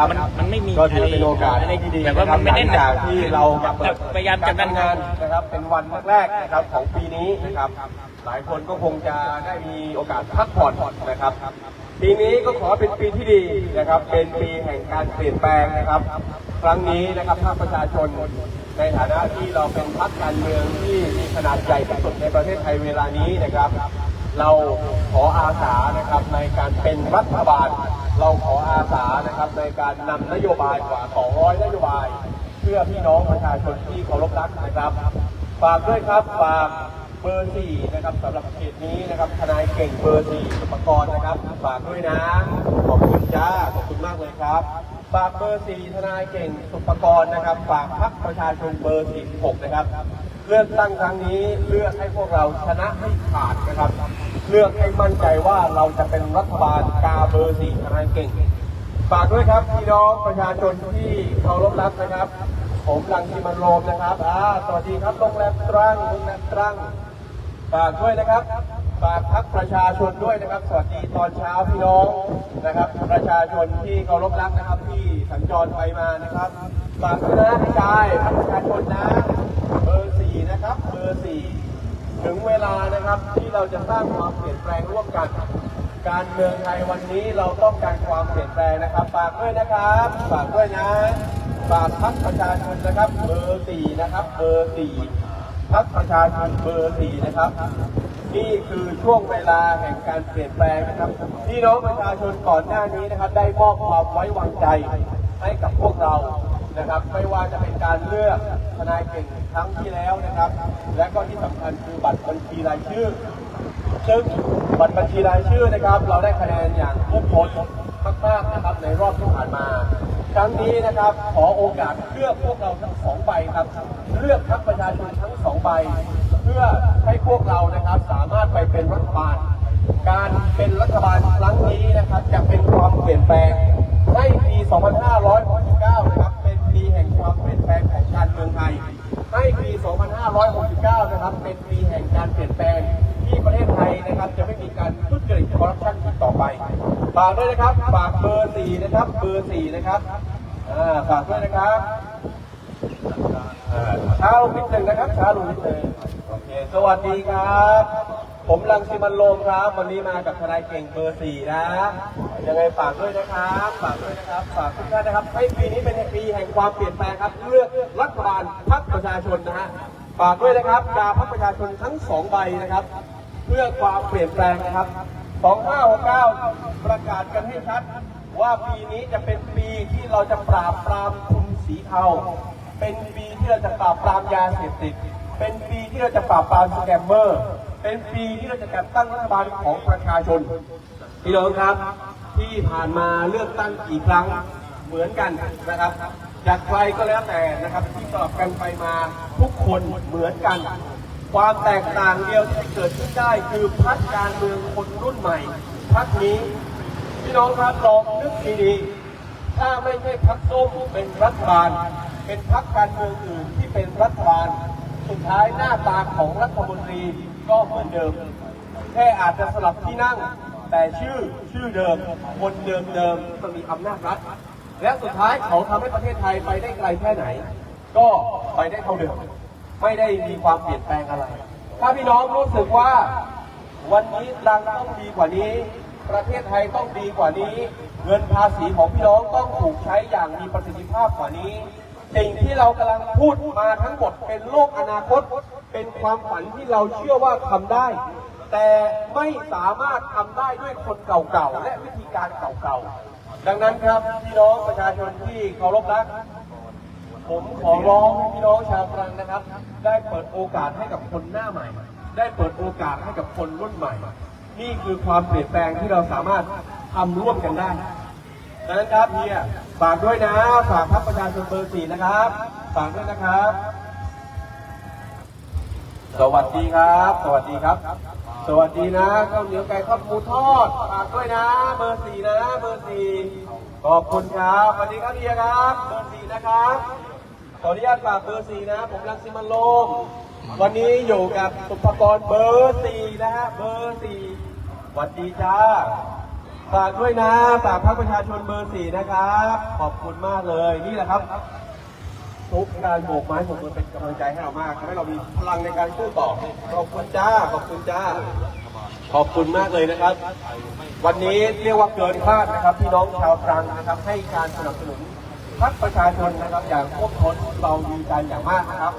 ครับมันมันไม่มีก็ถือเป็นโอกาสอะไรที่ดีแบบว่าะคมัรับนไม่แน่นหลังจากที่เรามาเปิดพยายามจะดันกรทำงานนะครับ เป็นวันแรกๆนะครับของปีนี้นะครับ หลายคนก็คงจะได้มีโอกาสพักผ่อนนะครับ ปีนี้ก็ขอเป็นปีที่ดีนะครับ เป็นปีแห่งการเปลี่ยนแปลงนะครับ ครั้งนี้นะครับภาคประชาชนในฐานะที่เราเป็นพรรคการเมืองที่มีขนาดใหญ่ที่สุดในประเทศไทยเวลานี้นะครับ เราขออาสานะครับในการเป็นรัฐบาล เราขออาสานะครับในการนำนโยบายกว่า 200 นโยบาย เพื่อพี่น้องประชาชนที่เคารพรักนะครับฝากด้วยครับฝากเบอร์สี่นะครับสำหรับเขตนี้นะครับทนายเก่งเบอร์สี่สุปกรณ์นะครับฝากด้วยนะขอบคุณจ้าขอบคุณมากเลยครับ ฝากเบอร์สี่ทนายเก่งสุปกรณ์นะครับ ฝากพรรคประชาชนเบอร์สี่หกนะครับ เลือกตั้งครั้งนี้เลือกให้พวกเราชนะให้ขาดนะครับ เลือกให้มั่นใจว่าเราจะเป็นรัฐบาลกาเบอร์สี่ทนายเก่ง ฝากด้วยครับพี่น้องประชาชนที่เคารพรักนะครับ ผมลังสีมันโรมนะครับอ่าสวัสดีครับโรงแรมตรังโรงแรมตรังฝากด้วยนะครับ ฝากพักประชาชนด้วยนะครับ สวัสดีตอนเช้าพี่น้องนะครับ ประชาชนที่เคารพรักนะครับ ที่สัญจรไปมานะครับฝากด้วยนะพี่ชายพักประชาชนนะเบอร์สี่นะครับเบอร์สี่ถึงเวลานะครับที่เราจะสร้างความเปลี่ยนแปลงร่วมกัน การเมืองไทยวันนี้เราต้องการความเปลี่ยนแปลงนะครับฝากด้วยนะครับฝากด้วยนะฝากพักประชาชนนะครับ เบอร์สี่นะครับ เบอร์สี่พักประชาชนเบอร์สี่นะครับ นี่คือช่วงเวลาแห่งการเปลี่ยนแปลงนะครับพี่น้องประชาชนก่อนหน้านี้นะครับ ได้มอบความไว้วางใจให้กับพวกเรานะครับ ไม่ว่าจะเป็นการเลือกทนายเก่งครั้งที่แล้วนะครับ และก็ที่สำคัญคือบัตรบัญชีรายชื่อ ซึ่งบัตรบัญชีรายชื่อนะครับ เราได้คะแนนอย่างทุกคนมากๆนะครับในรอบที่ผ่านมา ครั้งนี้นะครับขอโอกาสเลือกพวกเราทั้งสองใบครับ เลือกพรรคประชาชนทั้งสองใบ พื่อให้พวกเรานะครับสามารถไปเป็นรัฐบาล การเป็นรัฐบาลครั้งนี้นะครับจะเป็นความเปลี่ยนแปลงให้ปี 2569 นะครับเป็นปีแห่งความเปลี่ยนแปลงของการเมืองไทย ให้ปี 2569 นะครับเป็นปีแห่งการเปลี่ยนแปลงที่ประเทศไทยนะครับจะไม่มีการทุจริตคอร์รัปชันอีกต่อไปฝากด้วยนะครับฝากเบอร์สี่นะครับเบอร์สี่นะครับฝากด้วยนะครับอ่าช้าลงนิดหนึ่งนะครับช้าลงนิดหนึ่งโอเค สวัสดีครับ ผมรังสิมันโรมครับ วันนี้มากับทนายเก่งเบอร์สี่นะ ยังไงฝากด้วยนะครับ ฝากด้วยนะครับ ฝากทุกท่านนะครับ ให้ปีนี้เป็นปีแห่งความเปลี่ยนแปลงครับ เลือกรัฐบาลพรรคประชาชนนะฮะ ฝากด้วยนะครับกาพรรคประชาชนทั้งสองใบนะครับ เพื่อความเปลี่ยนแปลงนะครับ 2569 ประกาศกันให้ชัดว่าปีนี้จะเป็นปีที่เราจะปราบปรามทุนสีเทา เป็นปีที่เราจะปราบปรามยาเสพติด เป็นปีที่เราจะปราบปรามสแกมเมอร์ เป็นปีที่เราจะจัดตั้งรัฐบาลของประชาชน พี่น้องครับ ที่ผ่านมาเลือกตั้งกี่ครั้งเหมือนกันนะครับจากใครก็แล้วแต่นะครับ ที่สลับกันไปมาทุกคนเหมือนกัน ความแตกต่างเดียวที่เกิดขึ้นได้คือพักการเมืองคนรุ่นใหม่พักนี้พี่น้องครับลองนึกดีๆถ้าไม่ใช่พักส้มเป็นรัฐบาล เป็นพักการเมืองอื่นที่เป็นรัฐบาล สุดท้ายหน้าตาของรัฐมนตรีก็เหมือนเดิม แค่อาจจะสลับที่นั่ง แต่ชื่อชื่อเดิม คนเดิมเดิมๆมันมีอำนาจรัฐ และสุดท้ายเขาทำให้ประเทศไทยไปได้ไกลแค่ไหน ก็ไปได้เท่าเดิม ไม่ได้มีความเปลี่ยนแปลงอะไร ถ้าพี่น้องรู้สึกว่าวันนี้รังต้องดีกว่านี้ ประเทศไทยต้องดีกว่านี้ เงินภาษีของพี่น้องต้องถูกใช้อย่างมีประสิทธิภาพกว่านี้ สิ่งที่เรากำลังพูดมาทั้งหมดเป็นโลกอนาคต เป็นความฝันที่เราเชื่อว่าทำได้ แต่ไม่สามารถทำได้ด้วยคนเก่าๆ และวิธีการเก่าๆ ดังนั้นครับพี่น้องประชาชนที่เคารพรัก ผมขอร้องให้พี่น้องชาวตรังนะครับ ได้เปิดโอกาสให้กับคนหน้าใหม่ ได้เปิดโอกาสให้กับคนรุ่นใหม่ นี่คือความเปลี่ยนแปลงที่เราสามารถทำร่วมกันได้ ดังนั้นครับเฮียฝากด้วยนะฝากพรรคประชาชนเบอร์สี่นะครับฝากด้วยนะครับ สวัสดีครับ สวัสดีครับ สวัสดีนะข้าวเหนียวไก่ทอดหมูทอดฝากด้วยนะ เบอร์สี่นะ เบอร์สี่ขอบคุณครับสวัสดีครับเฮียครับ เบอร์สี่นะครับขออนุญาตฝากเบอร์สี่นะ ผมรังสิมันโลมวันนี้อยู่กับสุภกรเบอร์สี่นะฮะเบอร์สี่สวัสดีจ้า ฝากด้วยนะฝากพรรคประชาชนเบอร์สี่นะครับ ขอบคุณมากเลยนี่แหละครับทุกการโบกไม้โบกมือเป็นกำลังใจให้เรามากทำให้เรามีพลังในการสู้ต่อขอบคุณจ้าขอบคุณจ้า ขอบคุณมากเลยนะครับ วันนี้เรียกว่าเกินคาดนะครับพี่น้องชาวตรังนะครับ ให้การสนับสนุนพรรคประชาชนนะครับ อย่างท่วมท้นเราดีใจอย่างมากนะครับ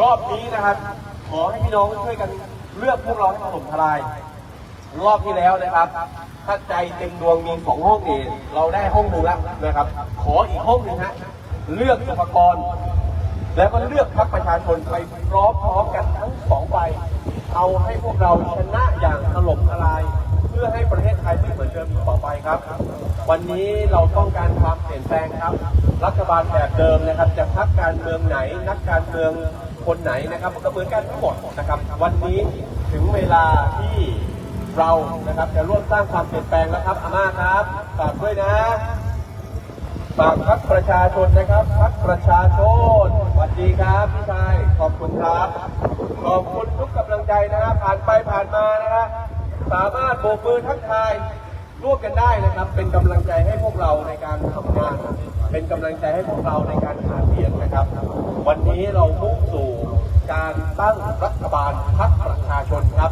รอบนี้นะครับ ขอให้พี่น้องช่วยกันเลือกพวกเราให้ถล่มทลาย รอบที่แล้วนะครับ ถ้าใจเต็มดวงมีสองห้องเองเราได้ห้องหนึ่งแล้วนะครับ ขออีกห้องหนึ่งฮะเลือกอุปกรณ์ แล้วก็เลือกพรรคประชาชนไปพร้อมๆกันทั้งสองใบเอาให้พวกเราชนะอย่างถล่มทลาย เพื่อให้ประเทศไทยไม่เหมือนเดิมต่อไปครับ วันนี้เราต้องการความเปลี่ยนแปลงครับ รัฐบาลแบบเดิมนะครับ จะพักการเมืองไหน นักการเมืองคนไหนนะครับก็เหมือนกันทั้งหมดนะครับ วันนี้ถึงเวลาที่ เรานะครับจะร่วมสร้างความเปลี่ยนแปลงแล้วครับอาม่าครับฝากด้วยนะฝากพักประชาชนนะครับพักประชาชนสวัสดีครับพี่ชายขอบคุณครับขอบคุณทุกกำลังใจนะครับผ่านไปผ่านมานะครับสามารถโบกมือทักทายร่วมกันได้นะครับ เป็นกำลังใจให้พวกเราในการทำงาน เป็นกำลังใจให้พวกเราในการหาเสียงนะครับ วันนี้เรามุ่งสู่การตั้งรัฐบาลพักประชาชนครับ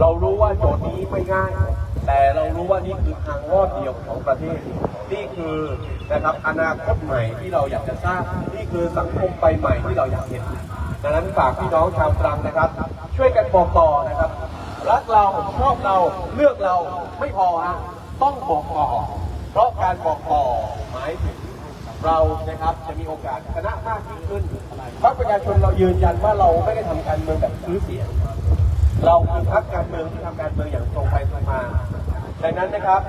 เรารู้ว่าโจทย์นี้ไม่ง่าย แต่เรารู้ว่านี่คือทางรอดเดียวของประเทศ นี่คือนะครับอนาคตใหม่ที่เราอยากจะสร้าง นี่คือสังคมใบใหม่ที่เราอยากเห็น ดังนั้นฝากพี่น้องชาวตรังนะครับ ช่วยกันบอกต่อนะครับ รักเราชอบเราเลือกเราไม่พอฮะต้องบอกต่อ เพราะการบอกต่อหมายถึงเรานะครับจะมีโอกาสชนะมากยิ่งขึ้นพรรคประชาชนเรายืนยันว่าเราไม่ได้ทำการเมืองแบบซื้อเสียง เราคือพรรคการเมืองที่ทำการเมืองอย่างตรงไปตรงมาดังนั้นนะครับ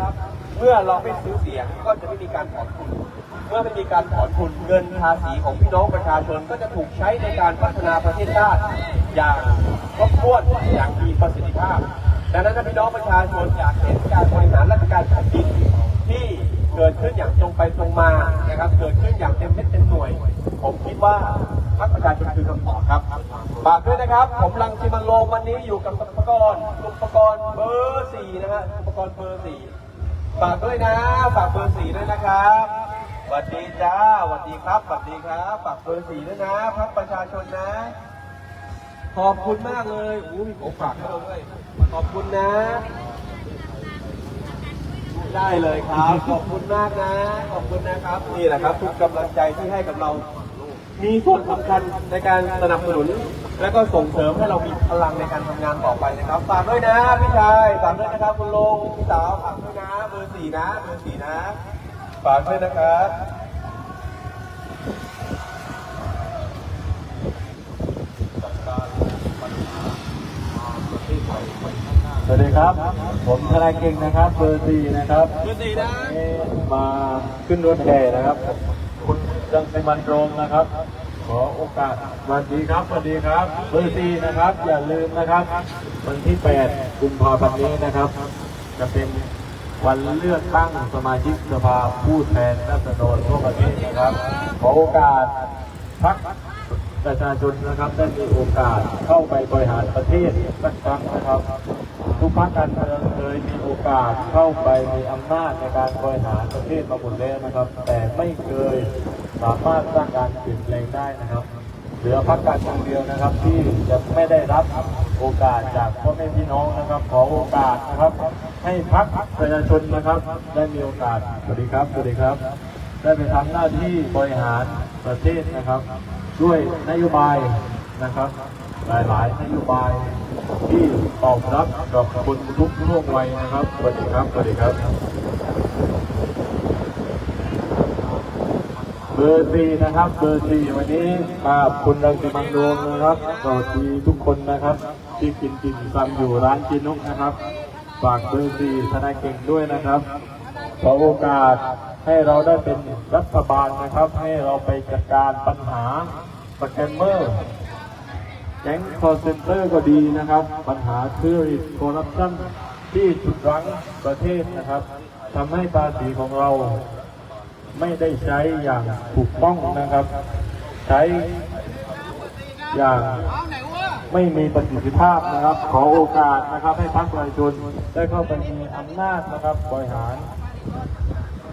เมื่อเราไม่ซื้อเสียงก็จะไม่มีการถอนทุน เมื่อไม่มีการถอนทุนเงินภาษีของพี่น้องประชาชนก็จะถูกใช้ในการพัฒนาประเทศชาติอย่างครบถ้วนอย่างมีประสิทธิภาพ ดังนั้นถ้าพี่น้องประชาชนอยากเห็นการบริหารราชการแผ่นดินที่เกิดขึ้นอย่างตรงไปตรงมานะครับ เกิดขึ้นอย่างเต็มเม็ดเต็มหน่วย ผมคิดว่า พรรคประชาชนคือคำตอบครับฝากด้วยนะครับ ผมรังสิมันโรมวันนี้อยู่กับอุปกรณ์อุปกรณ์เบอร์สี่นะฮะอุปกรณ์เบอร์สี่ฝากด้วยนะ ฝากเบอร์สี่ด้วยนะครับสวัสดีจ้าสวัสดีครับสวัสดีครับฝากเบอร์สี่ด้วยนะพักประชาชนนะ ขอบคุณมากเลยโอ้มีของฝากให้เราด้วยขอบคุณนะ ได้เลยครับ ขอบคุณมากนะ ขอบคุณนะครับ นี่แหละครับ ทุกกำลังใจที่ให้กับเรา มีส่วนสำคัญในการสนับสนุน และก็ส่งเสริมให้เรามีพลังในการทำงานต่อไปนะครับฝากด้วยนะพี่ชายฝากด้วยนะครับคุณลุงพี่สาวฝากด้วยนะเบอร์สี่นะเบอร์สี่นะฝากด้วยนะครับสวัสดีครับ ผมทนายเก่งนะครับ เบอร์สี่นะครับเบอร์สี่นะมาขึ้นรถแห่นะครับ จังสิมันโรมนะครับ ขอโอกาสวัสดีครับวัสดีครับเบอร์สี่นะครับ อย่าลืมนะครับ วันที่8กุมภาพันธ์นี้นะครับ จะเป็นวันเลือกตั้งสมาชิกสภาผู้แทนราษฎรทั่วประเทศนะครับ ขอโอกาสพักประชาชนนะครับได้มีโอกาสเข้าไปบริหารประเทศสักครั้งนะครับ ทุกพรรคการเมืองเคยมีโอกาสเข้าไปมีอำนาจในการบริหารประเทศมาหมดแล้วนะครับ แต่ไม่เคยสามารถสร้างการเปลี่ยนแปลงได้นะครับ เหลือพรรคการเมืองเดียวนะครับ ที่จะไม่ได้รับโอกาสจากพ่อแม่พี่น้องนะครับ ขอโอกาสนะครับ ให้พรรคประชาชนนะครับ ได้มีโอกาสสวัสดีครับสวัสดีครับ ได้ไปทำหน้าที่บริหารประเทศนะครับ ด้วยนโยบายนะครับ หลายๆนโยบายที่ตอบรับกับคนทุกช่วงวัยนะครับ สวัสดีครับ สวัสดีครับ เบอร์สี่นะครับ เบอร์สี่วันนี้มาคุณรังสิมันต์โรมนะครับ สวัสดีทุกคนนะครับ ที่กินกินซัมอยู่ร้านจินุกนะครับ ฝากเบอร์สี่ธนายเก่งด้วยนะครับ ขอโอกาสให้เราได้เป็นรัฐบาลนะครับ ให้เราไปจัดการปัญหาสแกมเมอร์ ก๊งคอร์เซนเตอร์ก็ดีนะครับ ปัญหาทอร์ริสคอร์รัปชันที่ฉุดรั้งประเทศนะครับทำให้ภาษีของเราไม่ได้ใช้อย่างถูกต้องนะครับ ใช้อย่างไม่มีประสิทธิภาพนะครับ ขอโอกาสนะครับ ให้พรรคประชาชนได้เข้าไปมีอำนาจนะครับบริหาร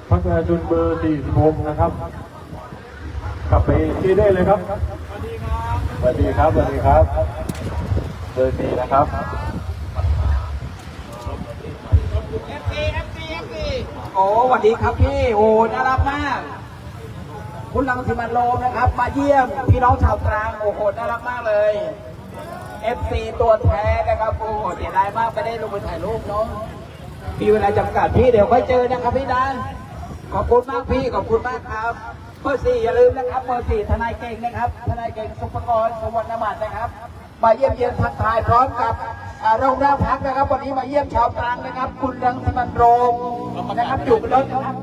พรรคประชาชนเบอร์46นะครับ กลับไปที่ได้เลยครับสวัสดีครับ สวัสดีครับเบอร์สี่นะครับโอ้สวัสดีครับพี่ โอ้น่ารักมาก คุณลังสิมันโรมนะครับ มาเยี่ยมพี่น้องชาวตรังโอ้โหน่ารักมากเลย FC ตัวแท้นะครับโอ้โหเสียดายมากไม่ได้ลงไปถ่ายรูปเนาะมีเวลาจำกัดพี่เดี๋ยวค่อยเจอนะครับพี่นะขอบคุณมากพี่ขอบคุณมากครับ เบอร์สี่อย่าลืมนะครับเบอร์สี่ทนายเก่งนะครับทนายเก่งสุภกรสวรรณบัตรนะครับมาเยี่ยมเยียนทักทายพร้อมกับอ่าโรงแรมพักนะครับ วันนี้มาเยี่ยมชาวตรังนะครับ คุณรังสิมันโรมนะครับอยู่บนรถนะครับ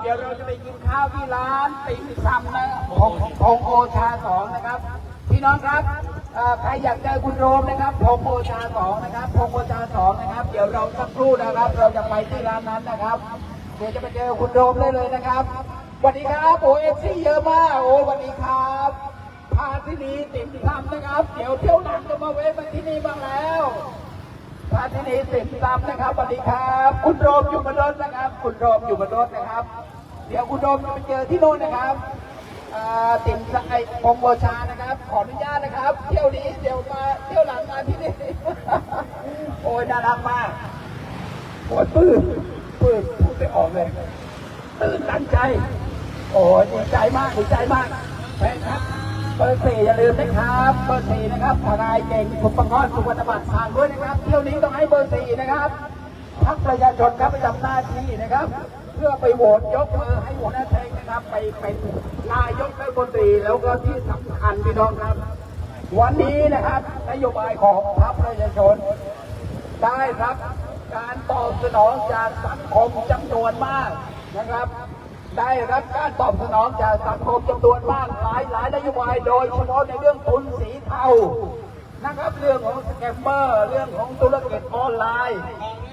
เดี๋ยวเราจะไปกินข้าวที่ร้านติ่มซำนะของของโอชาสองนะครับพี่น้องครับใครอยากเจอคุณโรมนะครับพงโอชาสองนะครับพงโอชาสองนะครับ เดี๋ยวเราสักครู่นะครับ เราจะไปที่ร้านนั้นนะครับ เดี๋ยวจะไปเจอคุณโรมได้เลยนะครับ สวัสดีครับโอเอฟซีเยอะมากโอ้สวัสดีครับพาที่นี่ติ่มซำนะครับ เดี๋ยวเที่ยวหลังจะมาเว้มาที่นี่บ้างแล้วท่านที่นี่สิบลำนะครับสวัสดีครับ คุณโรมอยู่บนรถนะครับ คุณโรมอยู่บนรถนะครับ เดี๋ยวคุณโรมจะไปเจอที่โน่นนะครับอ่าติ่มสไอพงโบชานะครับ ขออนุญาตนะครับ เที่ยวนี้เดี๋ยวมาเที่ยวหลังมาที่นี่โอ้ยน่ารักมากโอ้ยปื้มปื้มพูดไม่ออกเลยตื่นตันใจ โอ้ยดีใจมากดีใจมากแฟนครับเบอร์สี่อย่าลืมนะครับเบอร์สี่นะครับทนายเก่งสุปกรณ์สุวรรณบัตรผ่านด้วยนะครับ เที่ยวนี้ต้องให้เบอร์สี่นะครับพักประชาชนครับประจำหน้าที่นะครับ เพื่อไปโหวตยกมือให้หัวหน้าแทงนะครับ ไปเป็นนายกรัฐมนตรีแล้วก็ที่สำคัญพี่น้องครับ วันนี้นะครับนโยบายของพรรคประชาชน ได้รับการตอบสนองจากสังคมจำนวนมากนะครับ ได้รับการตอบสนองจากสังคมจำนวนมากหลายหลายนโยบายโดยเฉพาะในเรื่องทุนสีเทานะครับเรื่องของสแกมเมอร์เรื่องของธุรกิจออนไลน์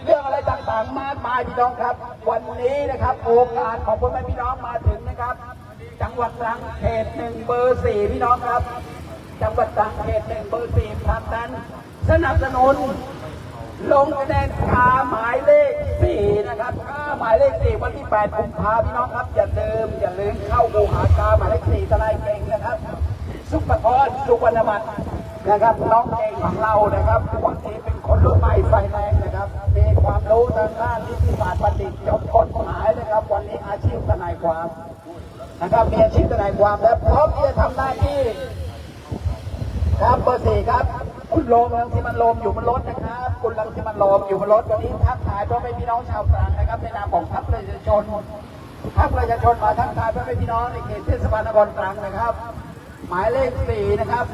เรื่องอะไรต่างๆมากมายพี่น้องครับ วันนี้นะครับ โอกาสของพ่อแม่พี่น้องมาถึงนะครับ จังหวัดตรังเขตหนึ่งเบอร์สี่พี่น้องครับ จังหวัดตรังเขตหนึ่งเบอร์สี่ทางนั้น สนับสนุน ลงคะแนนคาหมายเลขสี่นะครับคาหมายเลขสี่วันที่แปดกุมภาพี่น้องครับ อย่าลืมอย่าลืมเข้าดูหากาหมายเลขสี่ทนายเก่งนะครับ สุปกรสุวรรณบัตรนะครับน้องเก่งของเรานะครับวันนี้เป็นคนรุ่นใหม่ไฟแรงนะครับ มีความรู้ทางด้านนิติศาสตร์บัณฑิตจบกฎหมายนะครับ วันนี้อาชีพทนายความนะครับมีอาชีพทนายความและพร้อมที่จะทำหน้าที่ครับเบอร์สี่ครับ คุณโลมรังสิมันโลมอยู่บนรถนะครับ คุณรังสิมันโลมอยู่บนรถวันนี้ทักทายพ่อแม่พี่น้องชาวตรังนะครับในนามของพรรคประชาชนพรรคประชาชนมาทักทายพ่อแม่พี่น้องในเขตเทศบาลนครตรังนะครับ หมายเลขสี่นะครับ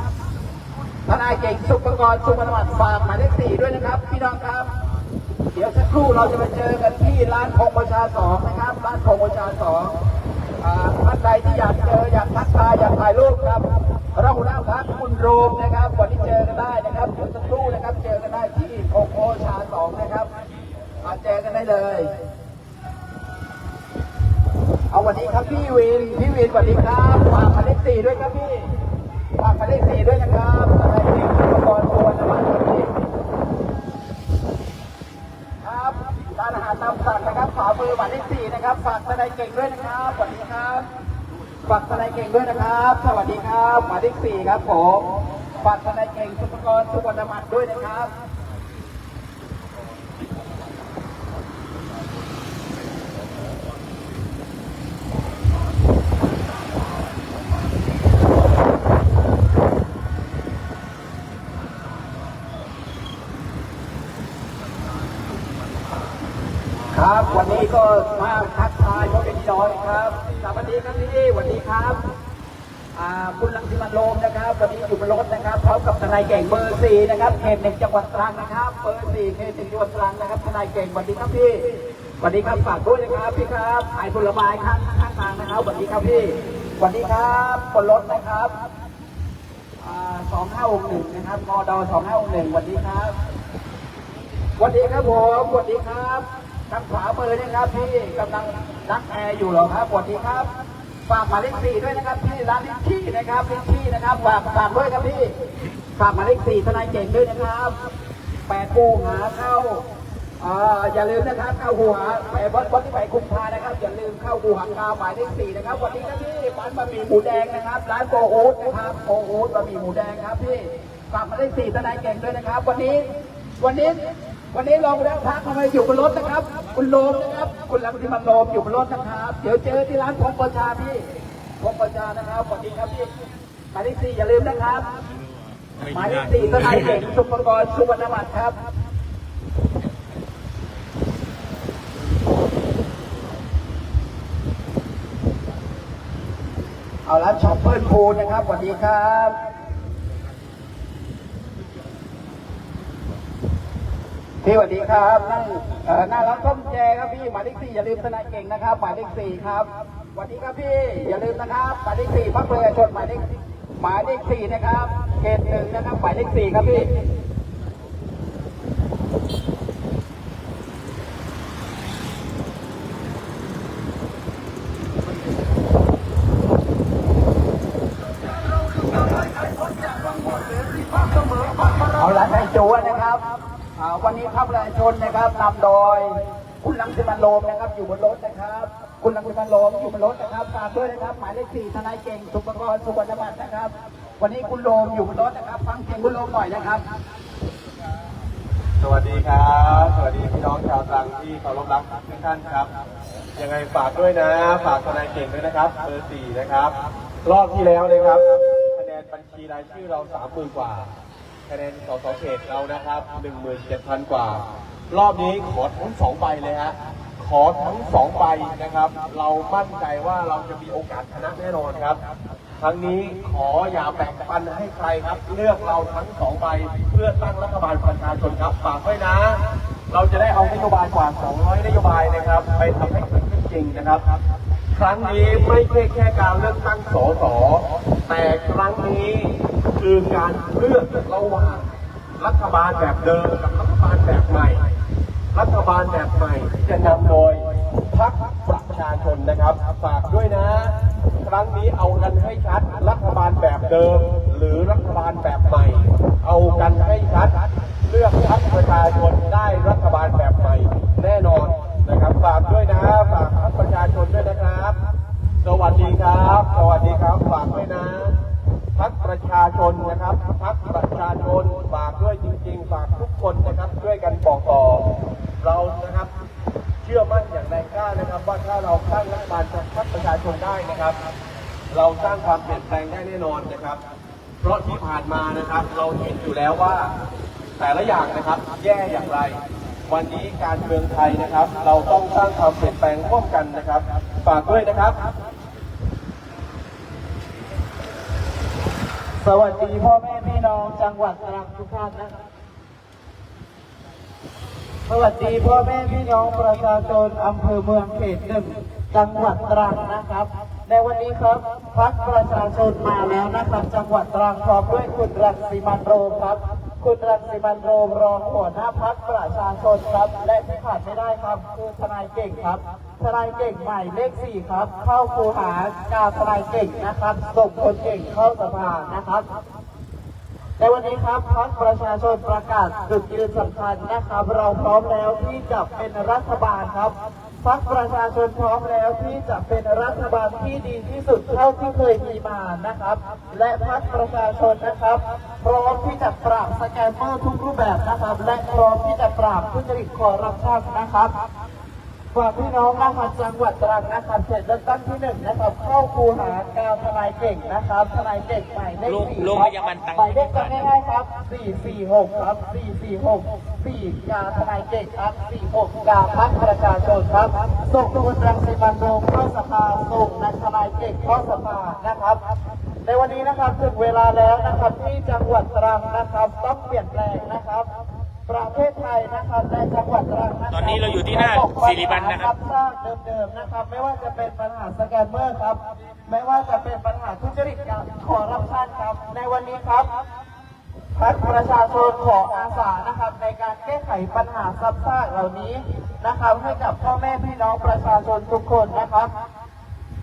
ทนายเก่งสุภกรสุวรรณวัฒน์ฝากหมายเลขสี่ด้วยนะครับ พี่น้องครับ เดี๋ยวสักครู่เราจะไปเจอกันที่ร้านพงประชาสองนะครับ ร้านพงประชาสองท่านใดที่อยากเจออยากทักทายอยากถ่ายรูปครับ เราหัวหน้าพักคุณโรมนะครับ วันนี้เจอกันได้นะครับเดี๋ยวสักครู่นะครับ เจอกันได้ที่พงประชาสองนะครับมาเจอกันได้เลย เอาวันนี้ครับพี่วิน พี่วินสวัสดีครับฝากหมายเลขสี่ด้วยครับพี่ฝากหมายเลขสี่ด้วยนะครับอะไรที่อุปกรณ์ตัวนะครับวันนี้ครับร้านอาหารตามสั่งนะครับขวามือหมายเลขสี่นะครับฝากทนายเก่งด้วยนะครับสวัสดีครับ ฝากทนายเก่งด้วยนะครับ สวัสดีครับหมายเลขสี่ครับผมฝากทนายเก่งสุภกรสุวรรณมัตด้วยนะครับครับวันนี้ก็มาทักทายพ่อเป็นพี่น้องครับสวัสดีครับพี่สวัสดีครับอ่า คุณลังสิมันโลมนะครับวันนี้อยู่บนรถนะครับพร้อมกับทนายเก่งเบอร์สี่นะครับเขตหนึ่งจังหวัดตรังนะครับเบอร์สี่เขตหนึ่งจังหวัดตรังนะครับทนายเก่งวัสดีครับพี่วัสดีครับฝากด้วยนะครับพี่ครับขายผลไม้ข้างข้างทางนะครับวัสดีครับพี่วัสดีครับบนรถนะครับสองห้าหกหนึ่งนะครับมดสองห้าหกหนึ่งวัสดีครับวัสดีครับผมวัสดีครับทางขวามือนี่ครับพี่กำลังรักแอร์อยู่เหรอครับวัสดีครับ ฝากหมายเลขสี่ด้วยนะครับพี่ร้านลิชชี่นะครับลิชชี่นะครับฝากฝากด้วยครับพี่ฝากหมายเลขสี่ทนายเก่งด้วยนะครับแปดกูหาเข้าอ่าอย่าลืมนะครับเข้าหัวไปวันวันที่ไปคุมภานะครับอย่าลืมเข้าหัวกาวหมายเลขสี่นะครับวันนี้นะพี่ร้านบะหมี่หมูแดงนะครับ ร้านโกโอ๊ตนะครับโกโอ๊ตบะหมี่หมูแดงครับพี่ฝากหมายเลขสี่ทนายเก่งด้วยนะครับ วันนี้วันนี้ วันนี้รองแล้วพักทำไมอยู่บนรถนะครับ คุณโลมนะครับ คุณลังสิมันโลมอยู่บนรถนะครับ เดี๋ยวเจอที่ร้านพงประชาพี่พงประชานะครับสวัสดีครับพี่หมายเลขสี่อย่าลืมนะครับ หมายเลขสี่ทนายเก่งสุภกรสุวรรณบัตรครับเอาร้านช็อปเปิลพูลนะครับสวัสดีครับ พี่สวัสดีครับนั่งหน้าร้านส้มแจครับพี่หมายเลขสี่อย่าลืมสนายเก่งนะครับหมายเลขสี่ครับสวัสดีครับพี่อย่าลืมนะครับหมายเลขสี่พักเระชาชนหมายเลขหมายเลขสี่นะครับเขตหนึ่งนะครับหมายเลขสี่ครับพี่ากด้วยนะครับ หมายเลขสี่ทนายเก่งสุปกรณ์สุวรรณบัตรนะครับ วันนี้คุณโลมอยู่บนรถนะครับ ฟังเสียงคุณโลมหน่อยนะครับ สวัสดีครับ สวัสดีพี่น้องชาวตรังที่เคารพรักทุกท่านครับ ยังไงฝากด้วยนะ ฝากทนายเก่งด้วยนะครับ เบอร์สี่นะครับ รอบที่แล้วนะครับ คะแนนบัญชีรายชื่อเราสามหมื่นกว่า คะแนนสสเขตเรานะครับหนึ่งหมื่นเจ็ดพันกว่า รอบนี้ขอทั้งสองใบเลยฮะ ขอทั้งสองใบนะครับ เรามั่นใจว่าเราจะมีโอกาสชนะแน่นอนครับครั้งนี้ขออย่าแบ่งปันให้ใครครับ เลือกเราทั้งสองใบเพื่อตั้งรัฐบาลประชาชนครับฝากไว้นะ เราจะได้เอานโยบายกว่า 200 นโยบายนะครับ ไปทำให้เกิดขึ้นจริงนะครับ ครั้งนี้ไม่ใช่แค่การเลือกตั้งสสแต่ครั้งนี้คือการเลือกระหว่างรัฐบาลแบบเดิมกับรัฐบาลแบบใหม่ รัฐบาลแบบใหม่จะนำโดยพรรคประชาชนนะครับฝากด้วยนะ ครั้งนี้เอากันให้ชัด รัฐบาลแบบเดิม หรือรัฐบาลแบบใหม่ เอากันให้ชัด เลือกพรรคประชาชนได้รัฐบาลแบบใหม่ แน่นอนนะครับฝากด้วยนะฝากพรรคประชาชนด้วยนะครับ สวัสดีครับ สวัสดีครับฝากด้วยนะพักประชาชนนะครับพักประ เราสร้างรัฐบาลจากพักประชาชนได้นะครับ เราสร้างความเปลี่ยนแปลงได้แน่นอนนะครับ เพราะที่ผ่านมานะครับ เราเห็นอยู่แล้วว่าแต่ละอย่างนะครับแย่อย่างไร วันนี้การเมืองไทยนะครับ เราต้องสร้างความเปลี่ยนแปลงร่วมกันนะครับฝากด้วยนะครับ สวัสดีพ่อแม่พี่น้องจังหวัดตรังทุกท่านนะครับ สวัสดีพ่อแม่พี่น้องประชาชนอำเภอเมืองเขตหนึ่งจังหวัดตรังนะครับ ในวันนี้ครับพักประชาชนมาแล้วนะครับ จังหวัดตรังพร้อมด้วยคุณรังสีมันโรมครับ คุณรังสีมันโรมรองหัวหน้าพักประชาชนครับ และที่ขาดไม่ได้ครับคือทนายเก่งครับทนายเก่งใหม่เลขสี่ครับ เข้าคูหากาทนายเก่งนะครับส่งคนเก่งเข้าสภานะครับ ในวันนี้ครับพรรคประชาชนประกาศจุดยืนสำคัญนะครับ เราพร้อมแล้วที่จะเป็นรัฐบาลครับพรรคประชาชนพร้อมแล้วที่จะเป็นรัฐบาลที่ดีที่สุดเท่าที่เคยมีมานะครับ และพรรคประชาชนนะครับ พร้อมที่จะปราบสแกมเมอร์ทุกรูปแบบนะครับ และพร้อมที่จะปราบทุจริตคอร์รัปชันนะครับ ฝากพี่น้องนะครับจังหวัดตรังนะครับเขตเลือกตั้งที่หนึ่งนะครับเข้าคูหากาวทนายเก่งนะครับทนายเก่งหมายเลขลงสี่ลงครับพยาบาลตังค์หมายเลขก็ง่ายๆครับสี่สี่หกครับสี่สี่หกสี่กาทนายเก่งครับสี่หกกาพักประชาชนครับส่งคุณรังสิมันต์โรมเข้าสภาส่งนายทนายเก่งเข้าสภานะครับในวันนี้นะครับถึงเวลาแล้วนะครับที่จังหวัดตรังนะครับต้องเปลี่ยนแปลงนะครับ ประเทศไทยนะครับและจังหวัดตรังะคบตอนนี้เราอยู่ที่หน้าสิริบันนะครับ สร้างเดิมๆนะครับ ไม่ว่าจะเป็นปัญหาสแกมเมอร์ครับ ไม่ว่าจะเป็นปัญหาทุจริตการขอรับชันครับ ในวันนี้ครับพักประชาชนขออาสานะครับ ในการแก้ไขปัญหาซ้ำซากเหล่านี้นะครับ ให้กับพ่อแม่พี่น้องประชาชนทุกคนนะครับ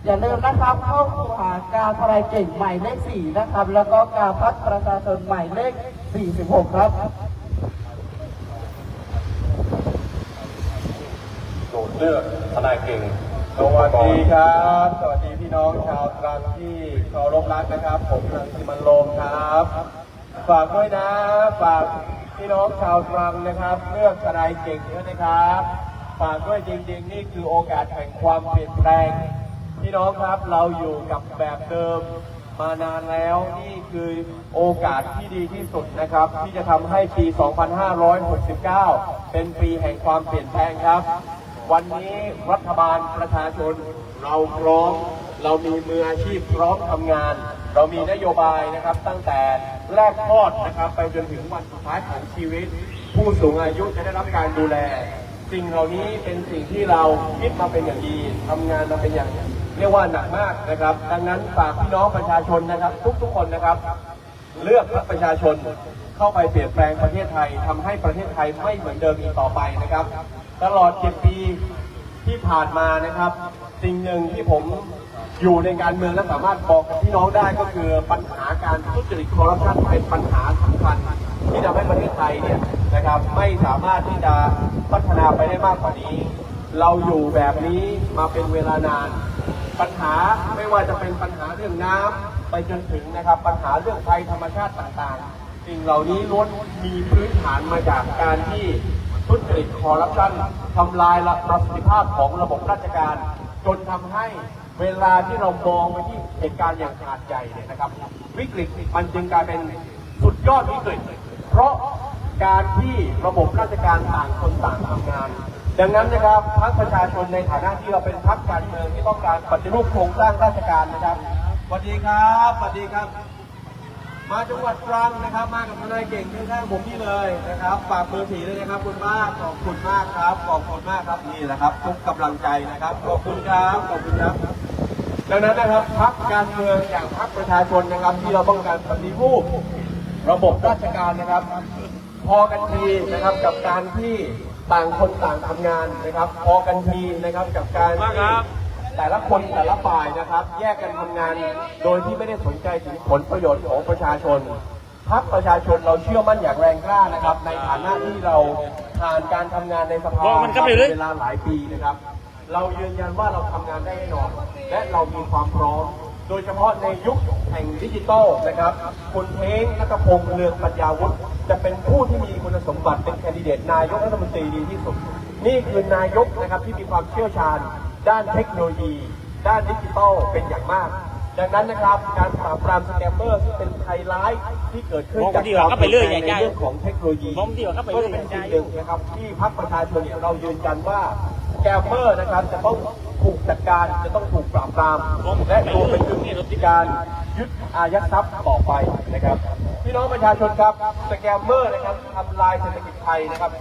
อย่าลืมนะครับเข้าหาการทลายเก่งใหม่เลขสี่นะครับ แล้วก็การพัฒประชาชนใหม่เลขสี่สิบหกครับ โดด เลือกทนายเก่งสวัสดีครับ สวัสดีพี่น้องชาวตรังที่เคารพรักนะครับ ผมรังสิมันโลมครับ ฝากด้วยนะ ฝากพี่น้องชาวตรังนะครับ เลือกทนายเก่งด้วยนะครับ ฝากด้วยจริงๆ นี่คือโอกาสแห่งความเปลี่ยนแปลง พี่น้องครับเราอยู่กับแบบเดิมมานานแล้วนี่คือโอกาสที่ดีที่สุดนะครับ ที่จะทำให้ปี 2569 เป็นปีแห่งความเปลี่ยนแปลงครับ วันนี้รัฐบาลประชาชนเราพร้อม เรามีมืออาชีพพร้อมทำงาน เรามีนโยบายนะครับตั้งแต่แรกคลอดนะครับไปจนถึงวันสุดท้ายของชีวิต ผู้สูงอายุจะได้รับการดูแล สิ่งเหล่านี้เป็นสิ่งที่เราคิดมาเป็นอย่างดีทำงานมาเป็นอย่างเรียกว่าหนักมากนะครับ ดังนั้นฝากพี่น้องประชาชนนะครับ ทุกๆคนนะครับ เลือกพรรคประชาชนเข้าไปเปลี่ยนแปลงประเทศไทยทำให้ประเทศไทยไม่เหมือนเดิมอีกต่อไปนะครับ ตลอดเจ็ดปีที่ผ่านมานะครับ สิ่งหนึ่งที่ผมอยู่ในการเมืองและสามารถบอกกับพี่น้องได้ก็คือปัญหาการทุจริตคอร์รัปชันเป็นปัญหาสำคัญ ที่ทำให้ประเทศไทยเนี่ยนะครับไม่สามารถที่จะพัฒนาไปได้มากกว่านี้ เราอยู่แบบนี้มาเป็นเวลานาน ปัญหาไม่ว่าจะเป็นปัญหาเรื่องน้ำไปจนถึงนะครับ ปัญหาเรื่องภัยธรรมชาติต่างๆ สิ่งเหล่านี้ล้วนมีพื้นฐานมาจากการที่ ทุจริตคอร์รัปชันทำลายประสิทธิภาพของระบบราชการ จนทำให้เวลาที่เรามองไปที่เหตุการณ์อย่างขนาดใหญ่เนี่ยนะครับ วิกฤตมันจึงกลายเป็นสุดยอดวิกฤต เพราะการที่ระบบราชการต่างคนต่างทำงาน ดังนั้นนะครับพรรคประชาชนในฐานะที่เราเป็นพรรคการเมืองที่ต้องการปฏิรูปโครงสร้างราชการนะครับสวัสดีครับสวัสดีครับ มาจังหวัดตรังนะครับ มากับทนายเก่งที่ข้างผมนี่เลยนะครับฝากเบอร์สีเลยนะครับคุณมากขอบคุณมากครับขอบคุณมากครับนี่แหละครับทุกกำลังใจนะครับขอบคุณครับขอบคุณครับดังนั้นนะครับพรรคการเมืองอย่างพรรคประชาชนนะครับ ที่เราต้องการปฏิรูประบบราชการนะครับ พอกันทีนะครับกับการที่ต่างคนต่างทำงานนะครับ พอกันทีนะครับกับการที่ แต่ละคนแต่ละฝ่ายนะครับ แยกกันทำงานโดยที่ไม่ได้สนใจถึงผลประโยชน์ของประชาชนพักประชาชนเราเชื่อมั่นอย่างแรงกล้านะครับ ในฐานะที่เราผ่านการทำงานในสภาบอกมันเข้าไปเลยเวลาหลายปีนะครับ เรายืนยันว่าเราทำงานได้แน่นอน และเรามีความพร้อม โดยเฉพาะในยุคแห่งดิจิทัลนะครับคุณเท้งนัทพงษ์เลืองปัญญาวุฒิจะเป็นผู้ที่มีคุณสมบัติเป็นแคนดิเดตนายกรัฐมนตรีดีที่สุด นี่คือนายกนะครับที่มีความเชี่ยวชาญ ด้านเทคโนโลยี ด้านดิจิทัลเป็นอย่างมาก ดังนั้นนะครับ การปราบปรามสแกมเมอร์ซึ่งเป็นภัยร้ายที่เกิดขึ้นมองจากดีกว่าความเข้าไปเรื่อยปลี่นแปลงใหญ่ในๆเรื่องของเทคโนโลยีมองดีกว่าเข้าไปก็เรื่อยจะเป็นใหญ่สิ่งหนึ่งนะครับ ที่พรรคประชาชนเนี่ยเรายืนยันว่าแกมเมอร์นะครับจะต้องถูกจัดการจะต้องถูกปราบปรามและรวมไปถึงการยึดอายัดทรัพย์ต่อไปนะครับ พี่น้องประชาชนครับสแกมเมอร์นะครับทำลายเศรษฐกิจไทยนะครับ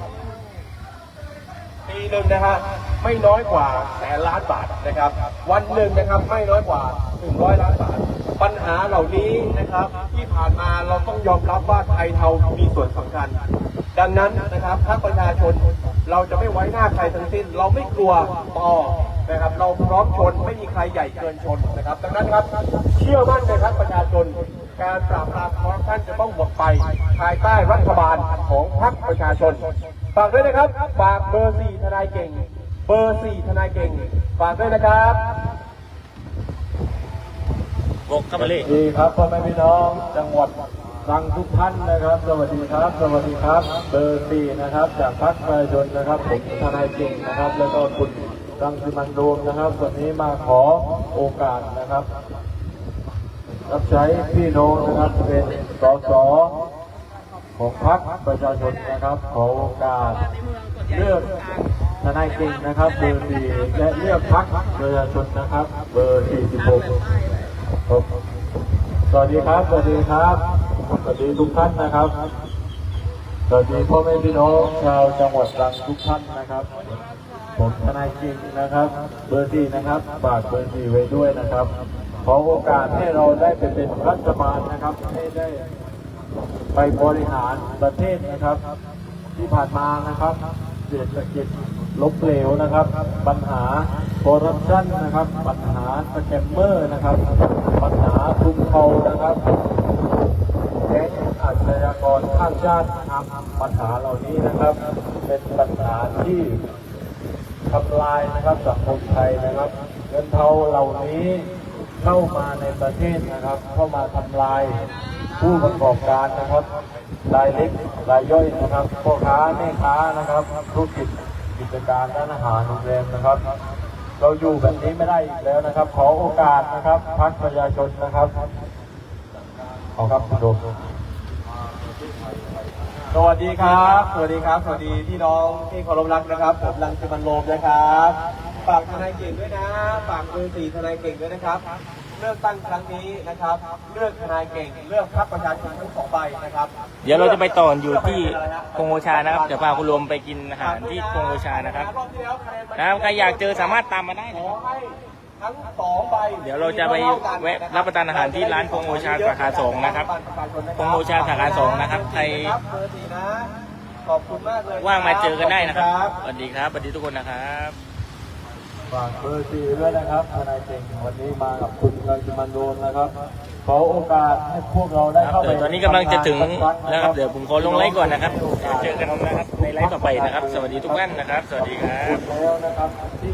ปีหนึ่งนะฮะไม่น้อยกว่าแสนล้านบาทนะครับ วันหนึ่งนะครับไม่น้อยกว่าหนึ่งร้อยล้านบาท ปัญหาเหล่านี้นะครับ ที่ผ่านมาเราต้องยอมรับว่าไทยเทามีส่วนสำคัญ ดังนั้นนะครับถ้าประชาชนเราจะไม่ไว้หน้าใครทั้งสิ้น เราไม่กลัวต่อนะครับเราพร้อมชนไม่มีใครใหญ่เกินชนนะครับ ดังนั้นครับเชื่อมั่นในพรรคประชาชนการปราบปรามคอร์รัปชันจะต้องหมดไปภายใต้รัฐบาลของพรรคประชาชน ฝากด้วยนะครับ ฝากเบอร์สี่ทนายเก่ง เบอร์สี่ทนายเก่ง ฝากด้วยนะครับบอกเข้าไปเลยดีครับพ่อแม่พี่น้องจังหวัดตรังทุกท่านนะครับ สวัสดีครับ สวัสดีครับ เบอร์สี่นะครับ จากพรรคประชาชนนะครับ ผมทนายเก่งนะครับ แล้วก็คุณรังสิมันต์โรมนะครับ วันนี้มาขอโอกาสนะครับ รับใช้พี่น้องนะครับเป็นสส ของพรรคประชาชนนะครับ ขอโอกาสเลือกทนายเก่งนะครับ เบอร์สี่และเลือกพรรคประชาชนนะครับ เบอร์สี่สิบหกครับสวัสดีครับ สวัสดีครับ สวัสดีทุกท่านนะครับ สวัสดีพ่อแม่พี่น้องชาวจังหวัดตรังทุกท่านนะครับผมทนายจริงนะครับ เบอร์สี่นะครับฝากเบอร์สี่ไว้ด้วยนะครับ ขอโอกาสให้เราได้เป็นรัฐบาลนะครับให้ได้ ไปบริหารประเทศนะครับ ที่ผ่านมานะครับเศรษฐกิจล้มเหลวนะครับ ปัญหาคอร์รัปชันนะครับ ปัญหาสแกมเมอร์นะครับ ปัญหาทุนเขานะครับแก๊งอาชญากรข้ามชาติครับปัญหาเหล่านี้นะครับ เป็นปัญหาที่ทำลายนะครับสังคมไทยนะครับ เงินเทาเหล่านี้ เข้ามาในประเทศนะครับ เข้ามาทำลายผู้ประกอบการนะครับรายเล็กรายย่อยนะครับพ่อค้าแม่ค้านะครับธุรกิจกิจการร้านอาหารโรงแรมนะครับ เราอยู่แบบนี้ไม่ได้อีกแล้วนะครับ ขอโอกาสนะครับพักประชาชนนะครับขอครับคุณดมสวัสดีครับ สวัสดีครับ สวัสดีพี่น้องที่เคารพรักนะครับ ผมรังสิมันโรมนะครับ ฝากทนายเก่งด้วยนะ ฝากเบอร์สี่ทนายเก่งด้วยนะครับ เลือกตั้งครั้งนี้นะครับ เลือกทนายเก่ง เลือกพรรคประชาชนทั้งสองใบนะครับ เดี๋ยวเราจะไปต่ออยู่ที่คงโอชานะครับ เดี๋ยวพาคุณรวมไปกินอาหารที่คงโอชานะครับรอบที่แล้วคะแนนมันนะครับใครอยากเจอสามารถตามมาได้ขนะอครับ ให้ทั้งสองใบเดี๋ยวเราจะไปแวะรับประทานอาหารที่ร้านคงโอชาสาขาสองนะครับคงโอชาสาขาสองนะครับใคร เบอร์สี่นะขอบคุณมากเลยว่างมาเจอกันได้นะครับขอสวัสดีครับ สวัสดีทุกคนนะครับ ฝากเบอร์สี่ด้วยนะครับทนายเก่งวันนี้มากับคุณรังสิมันโดมนะครับขอโอกาสให้พวกเราได้ครับเข้าไปเดี๋ยวตอนนี้กำลังจะถึงทำงานแล้วครับ เดี๋ยวผมขอลงไลฟ์ก่อนนะครับเดี๋ยวเจอกันนะครับในไลฟ์ต่อไปนะครับ สวัสดีทุกท่านนะครับ สวัสดีครับแล้วนะครับที่